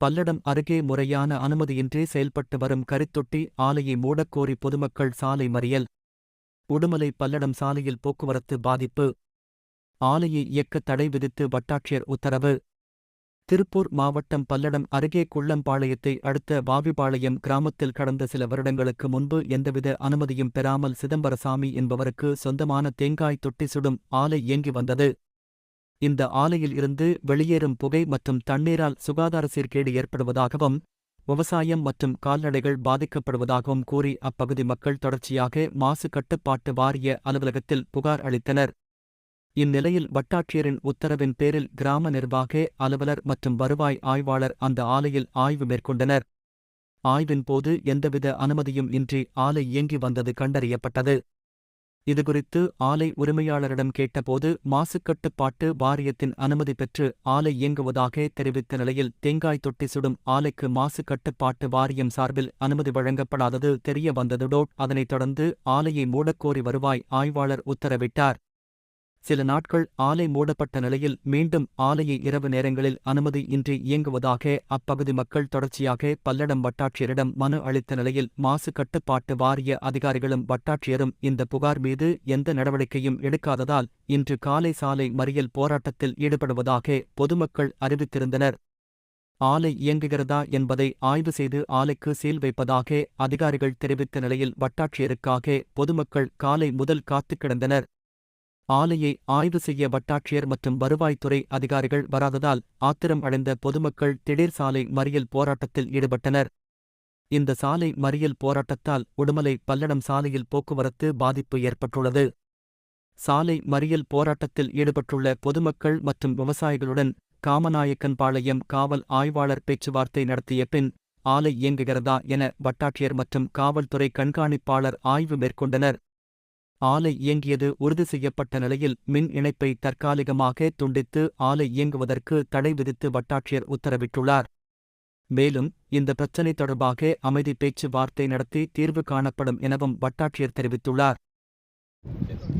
பல்லடம் அருகே முறையான அனுமதியின்றி செயல்பட்டு வரும் கரித்தொட்டி ஆலையை மூடக்கோரி பொதுமக்கள் சாலை மறியல். உடுமலை பல்லடம் சாலையில் போக்குவரத்து பாதிப்பு. ஆலையை இயக்க தடை விதித்து வட்டாட்சியர் உத்தரவு. திருப்பூர் மாவட்டம் பல்லடம் அருகே குள்ளம்பாளையத்தை அடுத்த வாவிபாளையம் கிராமத்தில் கடந்த சில வருடங்களுக்கு முன்பு எந்தவித அனுமதியும் பெறாமல் சிதம்பரசாமி என்பவருக்கு சொந்தமான தேங்காய் தொட்டி சுடும் ஆலை இயங்கி வந்தது. இந்த ஆலையில் இருந்து வெளியேறும் புகை மற்றும் தண்ணீரால் சுகாதார சீர்கேடு ஏற்படுவதாகவும் விவசாயம் மற்றும் கால்நடைகள் பாதிக்கப்படுவதாகவும் கூறி அப்பகுதி மக்கள் தொடர்ச்சியாக மாசு கட்டுப்பாட்டு வாரிய அலுவலகத்தில் புகார் அளித்தனர். இந்நிலையில் வட்டாட்சியரின் உத்தரவின் பேரில் கிராம நிர்வாக அலுவலர் மற்றும் வருவாய் ஆய்வாளர் அந்த ஆலையில் ஆய்வு மேற்கொண்டனர். ஆய்வின் போது எந்தவித அனுமதியும் இன்றி ஆலை இயங்கி வந்தது கண்டறியப்பட்டது. இதுகுறித்து ஆலை உரிமையாளரிடம் கேட்டபோது மாசுக்கட்டுப்பாட்டு வாரியத்தின் அனுமதி பெற்று ஆலை இயங்குவதாக தெரிவித்த நிலையில் தேங்காய் தொட்டி சுடும் ஆலைக்கு மாசுக்கட்டுப்பாட்டு வாரியம் சார்பில் அனுமதி வழங்கப்படாதது தெரிய வந்ததுடோ அதனைத் தொடர்ந்து ஆலையை மூடக்கோரி வருவாய் ஆய்வாளர் உத்தரவிட்டார். சில நாட்கள் ஆலை மூடப்பட்ட நிலையில் மீண்டும் ஆலையை இரவு நேரங்களில் அனுமதி இன்றி இயங்குவதாக அப்பகுதி மக்கள் தொடர்ச்சியாக பல்லடம் வட்டாட்சியரிடம் மனு அளித்த நிலையில் மாசு கட்டுப்பாட்டு வாரிய அதிகாரிகளும் வட்டாட்சியரும் இந்த புகார் மீது எந்த நடவடிக்கையும் எடுக்காததால் இன்று காலை சாலை மறியல் போராட்டத்தில் ஈடுபடுவதாக பொதுமக்கள் அறிவித்திருந்தனர். ஆலை இயங்குகிறதா என்பதை ஆய்வு செய்து ஆலைக்கு சீல் வைப்பதாக அதிகாரிகள் தெரிவித்த நிலையில் வட்டாட்சியருக்காக பொதுமக்கள் காலை முதல் காத்துக் கிடந்தனர். ஆலையை ஆய்வு செய்ய வட்டாட்சியர் மற்றும் வருவாய்த்துறை அதிகாரிகள் வராததால் ஆத்திரம் அடைந்த பொதுமக்கள் திடீர் சாலை மறியல் போராட்டத்தில் ஈடுபட்டனர். இந்த சாலை மறியல் போராட்டத்தால் உடுமலை பல்லடம் சாலையில் போக்குவரத்து பாதிப்பு ஏற்பட்டுள்ளது. சாலை மறியல் போராட்டத்தில் ஈடுபட்டுள்ள பொதுமக்கள் மற்றும் விவசாயிகளுடன் காமநாயக்கன்பாளையம் காவல் ஆய்வாளர் பேச்சுவார்த்தை நடத்திய பின் ஆலை இயங்குகிறதா என வட்டாட்சியர் மற்றும் காவல்துறை கண்காணிப்பாளர் ஆய்வு மேற்கொண்டனர். ஆலை இயங்கியது உறுதி செய்யப்பட்ட நிலையில் மின் இணைப்பை தற்காலிகமாக துண்டித்து ஆலை இயங்குவதற்கு தடை விதித்து வட்டாட்சியர் உத்தரவிட்டுள்ளார். மேலும் இந்த பிரச்சினை தொடர்பாக அமைதி பேச்சுவார்த்தை நடத்தி தீர்வு காணப்படும் எனவும் வட்டாட்சியர் தெரிவித்துள்ளார்.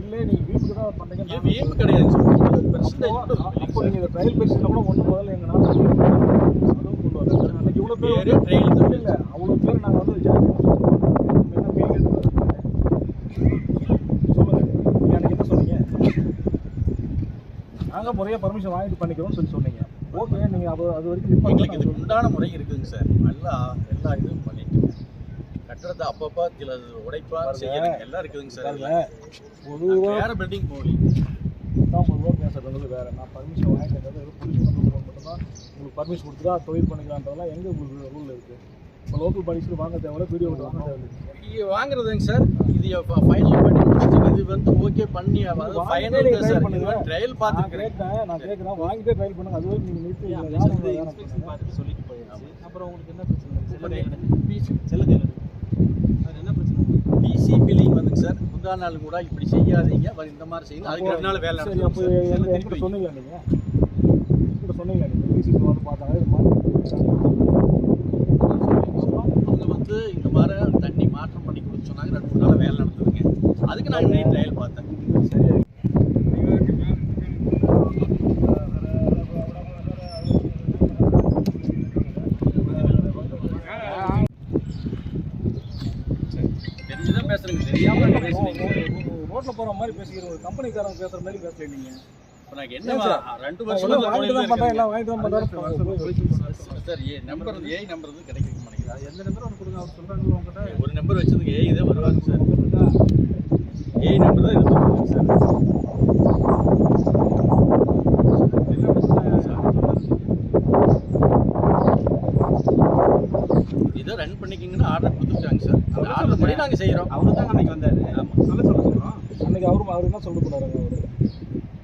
இல்லை நீங்க வீட்டுக்கு தான் பண்றீங்க இது வீம்பு கிடையாது சார். பெர்சன்டேஜ் மட்டும் அப்போ நீங்க இந்த ட்ரையல் பேசிட்டு கூட ஒன்று முதல்ல எங்க நாள் அதுவும் கொண்டு வரல அன்னைக்கு இவ்வளோ பேர் பேரே trail தான். இல்லை அவ்வளோ பேர் நாங்கள் வந்து ஜாதி என்ன ஃபீல் சொல்லுங்க நீங்க அன்னைக்கு என்ன சொன்னீங்க நாங்கள் முறையாக பர்மிஷன் வாங்கிட்டு பண்ணிக்கிறோம்னு சொல்லி சொன்னீங்க. ஓகே நீங்கள் அது அது வரைக்கும் எங்களுக்கு இதுக்கு. உண்டான முறை இருக்குங்க சார். நல்லா எல்லா இதுவும் பண்ணிட்டு கட்டுறத அப்பப்போ சில உடைப்பா. செய்யணும் எல்லாம் இருக்குதுங்க சார் பொதுவாக வேற பில்டிங் போகலி. தான் பொதுவாக பேசுறது வந்து வேறு. நான் பர்மிஷன் வாங்கிட்டு வெறும் புரிஞ்சு மட்டும் தான் உங்களுக்கு பர்மிஷன் கொடுத்துட்டா தொழில் பண்ணிக்கலான்றதெல்லாம் எங்கே உங்களுக்கு ரூல் இருக்குது இப்போ லோக்கல் பாடிஸ்க்கு வாங்க தேவையில்ல வீடியோ வாங்க தேவையில்லை. இது வாங்குறதுங்க சார். இது ஃபைனல் பண்ணி முடிச்சுட்டு இது வந்து ஓகே பண்ணி அதாவது ஃபைனல் சார். இது. வந்து ட்ரையல் பார்த்துருக்கேன் நான் கேட்குறேன் வாங்கிட்டே ட்ரையல் பண்ணுங்க. அது வரைக்கும் நீங்கள் நிறுத்தி. பார்த்துட்டு சொல்லிட்டு போயாச்சு அப்புறம் உங்களுக்கு என்ன பிரச்சனை. பிசி செல்லத்தையில் அது என்ன பிரச்சனை? உங்களுக்கு? பிசி பில்லிங் வந்துங்க சார். முந்தா நாள் கூட இப்படி செய்யாதீங்க. இந்த மாதிரி செய்யணும் அதுக்கு ரெண்டு நாள் வேலை சொன்னீங்களா நீங்கள் என்கிட்ட சொன்னீங்களா நீங்கள் பிசிக்கு வந்து பார்த்தாங்க இது மாதிரி அவங்க வந்து இந்த மாதிரி தண்ணி மாற்றம் பண்ணி கொடுத்து சொன்னாங்க ரெண்டு மூணு நாள் வேலை நடந்ததுங்க அதுக்கு நான் இன்னைக்கு ட்ரையல் பார்த்தேன் சரியா தெரிஞ்சுதான் பேசுறேங்க தெரியாம நான் பேசுறீங்க போற மாதிரி பேசிக்கிற ஒரு கம்பெனிக்காரங்க பேசுற மாதிரி பேசல நீங்க. இப்போ நான் என்ன ஏன் சார்? ரெண்டு வருஷம் sir A number A number கிடைக்க மாட்டேங்குது. எந்த நம்பர்? ஒன்று கொடுங்க அவர் சொல்கிறாங்களோ உங்கள்கிட்ட ஒரு நம்பர் வச்சதுக்கு ஏ இதே வருவாங்க சார் ஏ நம்பர் தான் இது பண்ணுவாங்க சார் இதை ரன் பண்ணிக்கிங்கன்னு ஆர்டர் கொடுத்துருக்காங்க சார். அந்த ஆர்டர் படி நாங்கள் செய்கிறோம் அவரு தான் அன்னைக்கு வந்தாரு. சொல்ல சொல்ல சொல்கிறோம் அன்னைக்கு அவரும் அவர் என்ன சொல்லிட்டு போனாருங்க அவரு.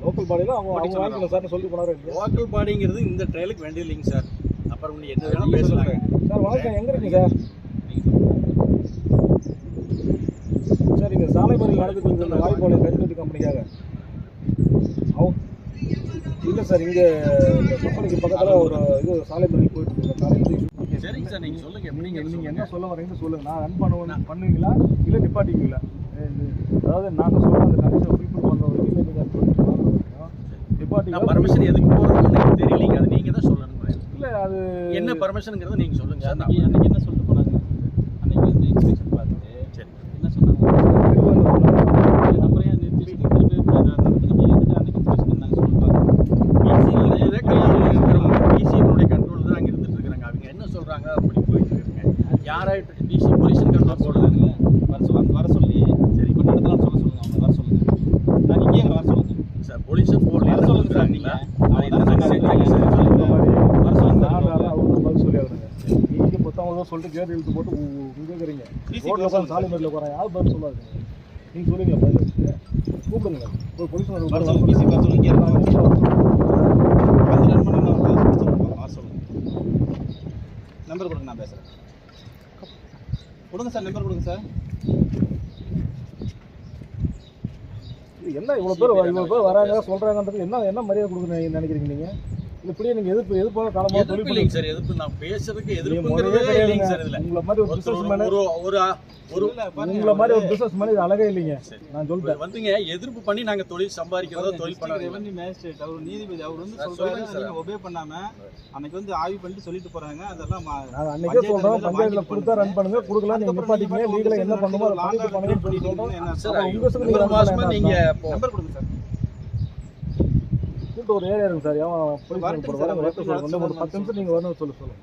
லோக்கல் பாடியில அவங்க அவங்க வாங்கிக்கல சார் சொல்லிட்டு போனாரு? லோக்கல் பாடிங்கிறது இந்த ட்ரையலுக்கு வேண்டிய இல்லைங்க சார். அப்புறம் நீ என்ன வேணாலும் பேசலாங்க. சார் வணக்கம் எங்க இருக்கீங்க சார்? சார் இங்க சாலை மறியல் இருக்கு. இந்த வாய்ப்பாளையம் கருக்கட்டு கம்பெனிக்காக. அவங்க இல்லை சார் இங்கே கம்பெனிக்கு பக்கத்தில் ஒரு இது சாலை மறியல் போயிட்டு இருக்கு. காலையில் சரிங்க சார் நீங்கள் சொல்லுங்கள் நீங்கள் நீங்கள் நீங்கள் என்ன சொல்ல வரீங்கன்னு சொல்லுங்கள் நான் ரன் பண்ணுவேன் பண்ணுவீங்களா? இல்லை நிப்பாட்டிக்குவீங்களா? அதாவது நாங்கள் சொல்ல அந்த கண்டிஷன் ஃபுல்ஃபில் பண்ணுற வரைக்கும் இல்லை நீங்கள் நான் நிப்பாட்டிக்கலாம்? பர்மிஷன் எதுக்கு போகிறோம்னு தெரியலைங்க. அது நீங்கள் தான் சொல்லணும் இல்லை அது என்ன பர்மிஷனுங்கிறத நீங்க சொல்லுங்க. சார் அன்னைக்கு என்ன சொல்லிட்டு புத்தகம் சொல்லிட்டு கேட்டு இழுத்து போட்டு உங்க இருக்கிறீங்க. ரோட்ல உட்காந்து சாலை மேல உட்கார யார் பதில் சொல்லாதுங்க நீங்க சொல்லுங்க பதில் வச்சுட்டு. கூப்பிடுங்க. ஒரு இங்கே சொல்லுங்க. நம்பர் கொடுங்க நான் பேசுகிறேன் கொடுங்க சார் நம்பர் கொடுங்க சார். என்ன இவ்வளவு பேர் இவ்வளவு பேர் வராங்க சொல்றாங்கன்றது என்ன என்ன மரியாதை கொடுக்குறீங்க நினைக்கிறீங்க நீங்க? இல்ல இப்படியே நீங்க எதிர்ப்பு எதிர்ப்பாக காலமாக எதிர்ப்பு தொழில் இல்லைங்க சார். எதிர்ப்பு நான் பேசுறதுக்கு எதிர்ப்புங்கிறதே இல்லைங்க சார் இதுல. உங்களை மாதிரி ஒரு பிசினஸ் மேனு ஒரு ஒரு உங்களை மாதிரி ஒரு பிசினஸ் மேனு இது அழகே இல்லைங்க. சரி. நான் சொல்லிட்டேன் வந்துங்க எதிர்ப்பு பண்ணி நாங்க தொழில் சம்பாதிக்கிறதோ தொழில் பண்ண magistrate, அவர் நீதிபதி அவர் வந்து சார், சொல்றாரு. நீங்க obey பண்ணாம அன்னைக்கு வந்து ஆய்வு பண்ணிட்டு சொல்லிட்டு போறாங்க. அதெல்லாம் நாங்க அன்னைக்கே வந்து பஞ்சாயத்துல கொடுத்தா ரன் பண்ணுங்க கொடுக்கலாம் நீங்க மட்டும் லீகலா என்ன பண்ணுமோ அதை பண்ணிட்டு சார்? அப்ப உங்க நீங்க நம்பர் கொடுங்க சார். கூப்பிட்டு ஒரு ஏரியா இருக்கு சார். போலீஸ் வந்து ஒரு பத்து நிமிஷம் நீங்க வரணும் சொல்லு சொல்லுங்க.